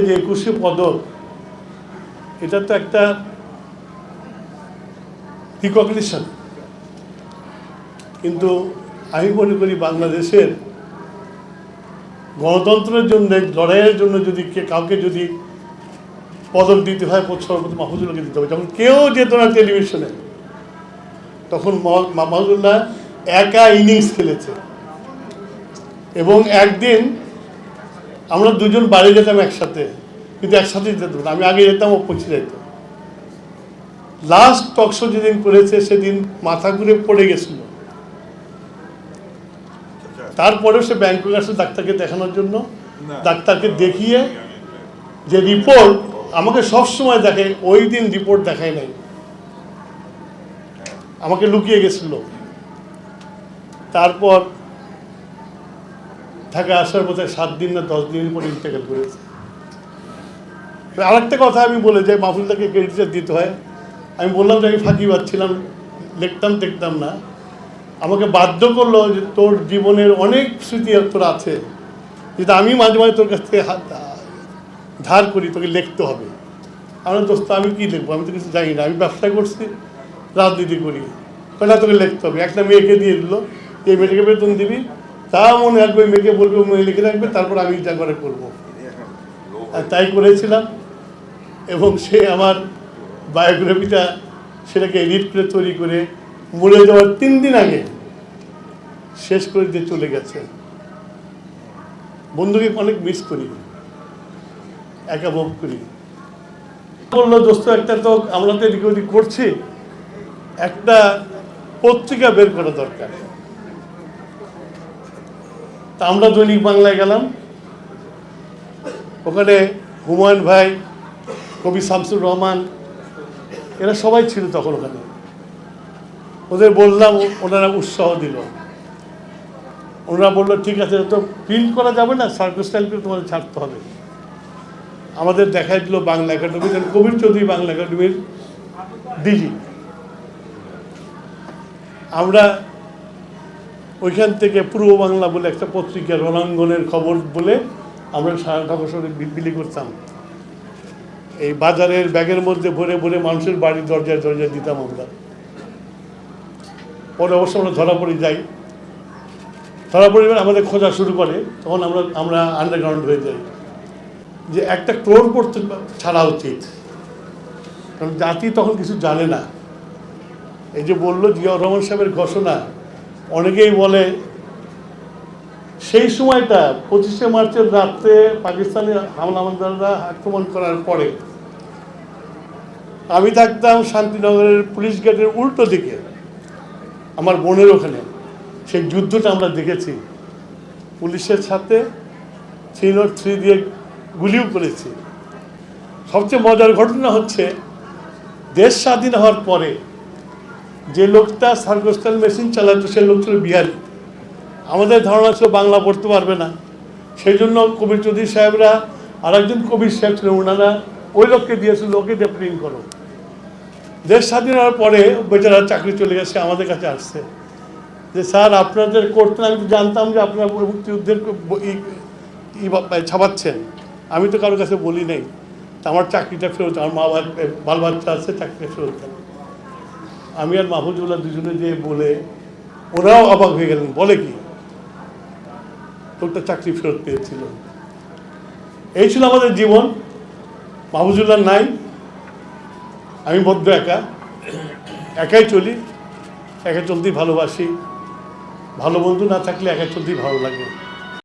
যে একুশে পদক এটা তো একটা রিকগনিশন কিন্তু আমি মনে করি বাংলাদেশের গণতন্ত্রের জন্য, লড়াইয়ের জন্য যদি কাউকে যদি পদক দিতে হয় সর্বপ্রথম মাহফুজুল্লাহকে দিতে হবে। যখন কেউ যেত না টেলিভিশনে তখন মহ- মাহমুদুল্লাহ একা ইনিংস খেলেছে। এবং একদিন আমরা দুজন বাড়ি যেতাম একসাথে কিন্তু একসাথে যেতাম না। আমি আগে যেতাম ও পৌঁছে যেত। লাস্ট টকশো যেদিন করেছে সেদিন মাথা ঘুরে পড়ে গেছিল। তারপরে সে ব্যাংকক আসে ডাক্তারকে দেখানোর জন্য। ডাক্তারকে দেখিয়ে যে রিপোর্ট আমাকে সব সময় দেখে ওই দিন রিপোর্ট দেখায় নাই। আমাকে লুকিয়ে গেছিল। তারপর ঢাকা আসার পথে সাত দিন না দশ দিনের পর ইন্তেকাল করেছে। আরেকটা কথা আমি বলে যাই মাহফুলদাকে ক্রেডিট দিতে হয়। আমি বললাম যে আমি ফাঁকি পাচ্ছিলাম লিখতাম দেখতাম না। আমাকে বাধ্য করল যে তোর জীবনের অনেক স্মৃতি তোর আছে। যেটা আমি মাঝে মাঝে তোর কাছ থেকে হাত ধার করি, তোকে লিখতে হবে। আমার দোস্ত, আমি কি লিখব? আমি তো কিছু জানি না। আমি ব্যবসা করছি, রাজনীতি করি। না, তোকে লিখতে হবে। একটা মেয়েকে দিয়ে দিল, এই মেয়েটাকে বেতন দিবি তা মনে রাখবে, মেয়েকে বলবে মেয়ে লিখে রাখবে, তারপর আমি যা করে করব। তাই করেছিলাম। এবং সে আমার বায়োগ্রাফিটা সেটাকে এডিট করে, তৈরি করে মরে যাওয়ার তিন দিন আগে শেষ করে দিয়ে চলে গেছে। বন্ধুকে অনেক মিস করি। একা ভোগ করি। বলল, দোস্ত, একটা তো আমরা তো এদিকে করছি। একটা পত্রিকা বের করা দরকার। তা আমরা দৈনিক বাংলায় গেলাম। ওখানে হুমায়ুন ভাই, কবি শামসুর রহমান, এরা সবাই ছিল তখন ওখানে। ওদের বললাম, ওনারা উৎসাহ দিল। ওনারা বলল, ঠিক আছে তো প্রিন্ট করা যাবে না সার্কুস স্টাইল করে তোমাদের ছাড়তে হবে। আমাদের দেখাই দিল বাংলা একাডেমি কবির চৌধুরী বাংলা একাডেমির ডিজি। আমরা ওইখান থেকে পূর্ব বাংলা বলে একটা পত্রিকা রণাঙ্গনের খবর বলে আমরা সারা ঢাকা শহরে বিলি করতাম। এই বাজারের ব্যাগের মধ্যে ভরে ভরে মানুষের বাড়ির দরজায় দরজায় দিতাম আমরা। পরে অবশ্য আমরা ধরা পড়ে যাই। ধরা পড়ে আমাদের খোঁজা শুরু করে, তখন আমরা আমরা আন্ডারগ্রাউন্ড হয়ে যাই। যে একটা ক্রোর করতে ছাড়া উচিত। কারণ জাতি তখন কিছু জানে না। এই যে বলল জিয়াউর রহমান সাহেবের ঘোষণা অনেকেই বলে, সেই সময়টা পঁচিশে মার্চের রাত্রে পাকিস্তানি হামলামানদাররা আক্রমণ করার পরে আমি থাকতাম শান্তিনগরের পুলিশ গেটের উল্টো দিকে, আমার বোনের ওখানে। সেই যুদ্ধটা আমরা দেখেছি। পুলিশের সাথে থ্রি নট থ্রি দিয়ে গুলিও করেছি। সবচেয়ে মজার ঘটনা হচ্ছে, দেশ স্বাধীন হওয়ার পরে যে লোকটা সার্কোস্টাল মেশিন চালাতো, সে লোক ছিল বিহারি। আমাদের ধারণা ছিল বাংলা পড়তে পারবে না। সেই জন্য কবির চৌধুরী সাহেবরা আর একজন কবির সাহেব ছিলেন ওনারা ওই লোককে দিয়েছিল ওকে দিয়ে প্রিন্ট করো। দেশ স্বাধীন হওয়ার পরে বেচারা চাকরি চলে গেছে, আমাদের কাছে আসছে। যে, স্যার, আপনাদের করতেন আমি তো জানতাম যে আপনারা মুক্তিযুদ্ধের ই ছাপাচ্ছেন। আমি তো কারোর কাছে বলি নেই। আমার চাকরিটা ফেরত, আমার মা বাল বাচ্চা আছে, চাকরিটা ফেরত দেন। আমি আর মাহফুজুল্লাহ দুজনে যে বলে, ওরাও অবাক হয়ে গেলেন। বলে কি? লোকটা চাকরি ফেরত পেয়েছিল। এই ছিল আমাদের জীবন। মাহফুজুল্লাহ নাই। আমি বদ্ধ একা। একাই চলি। একা চলতেই ভালোবাসি। ভালো বন্ধু না থাকলে একা চলতেই ভালো লাগে।